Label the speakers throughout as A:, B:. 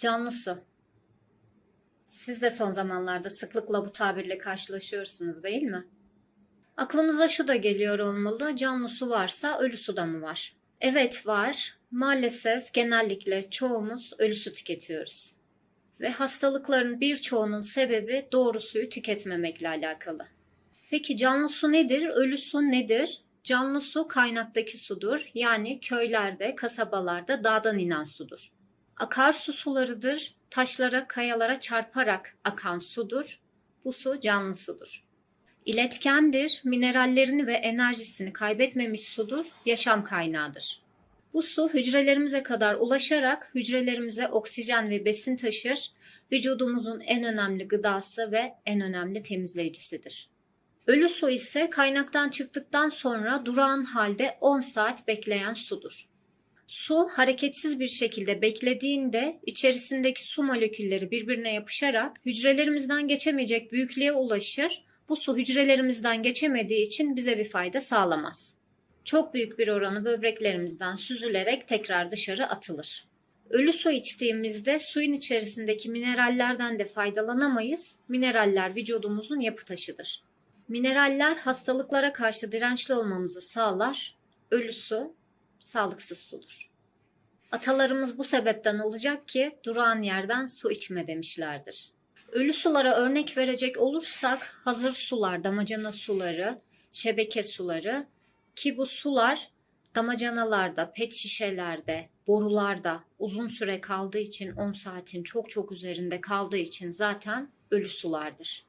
A: Canlı su. Siz de son zamanlarda sıklıkla bu tabirle karşılaşıyorsunuz değil mi? Aklınıza şu da geliyor olmalı. Canlı su varsa ölü su da mı var? Evet var. Maalesef genellikle çoğumuz ölü su tüketiyoruz. Ve hastalıkların birçoğunun sebebi doğru suyu tüketmemekle alakalı. Peki canlı su nedir? Ölü su nedir? Canlı su kaynaktaki sudur. Yani köylerde, kasabalarda dağdan inen sudur. Akarsu sularıdır. Taşlara, kayalara çarparak akan sudur. Bu su canlı sudur. İletkendir. Minerallerini ve enerjisini kaybetmemiş sudur. Yaşam kaynağıdır. Bu su hücrelerimize kadar ulaşarak hücrelerimize oksijen ve besin taşır. Vücudumuzun en önemli gıdası ve en önemli temizleyicisidir. Ölü su ise kaynaktan çıktıktan sonra durağan halde 10 saat bekleyen sudur. Su hareketsiz bir şekilde beklediğinde içerisindeki su molekülleri birbirine yapışarak hücrelerimizden geçemeyecek büyüklüğe ulaşır. Bu su hücrelerimizden geçemediği için bize bir fayda sağlamaz. Çok büyük bir oranı böbreklerimizden süzülerek tekrar dışarı atılır. Ölü su içtiğimizde suyun içerisindeki minerallerden de faydalanamayız. Mineraller vücudumuzun yapı taşıdır. Mineraller hastalıklara karşı dirençli olmamızı sağlar. Ölü su sağlıksız sudur. Atalarımız bu sebepten olacak ki durağan yerden su içme demişlerdir. Ölü sulara örnek verecek olursak hazır sular, damacana suları, şebeke suları ki bu sular damacanalarda, pet şişelerde, borularda uzun süre kaldığı için 10 saatin çok çok üzerinde kaldığı için zaten ölü sulardır.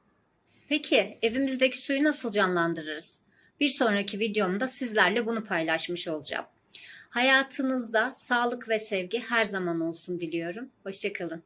A: Peki evimizdeki suyu nasıl canlandırırız? Bir sonraki videomda sizlerle bunu paylaşmış olacağım. Hayatınızda sağlık ve sevgi her zaman olsun diliyorum. Hoşçakalın.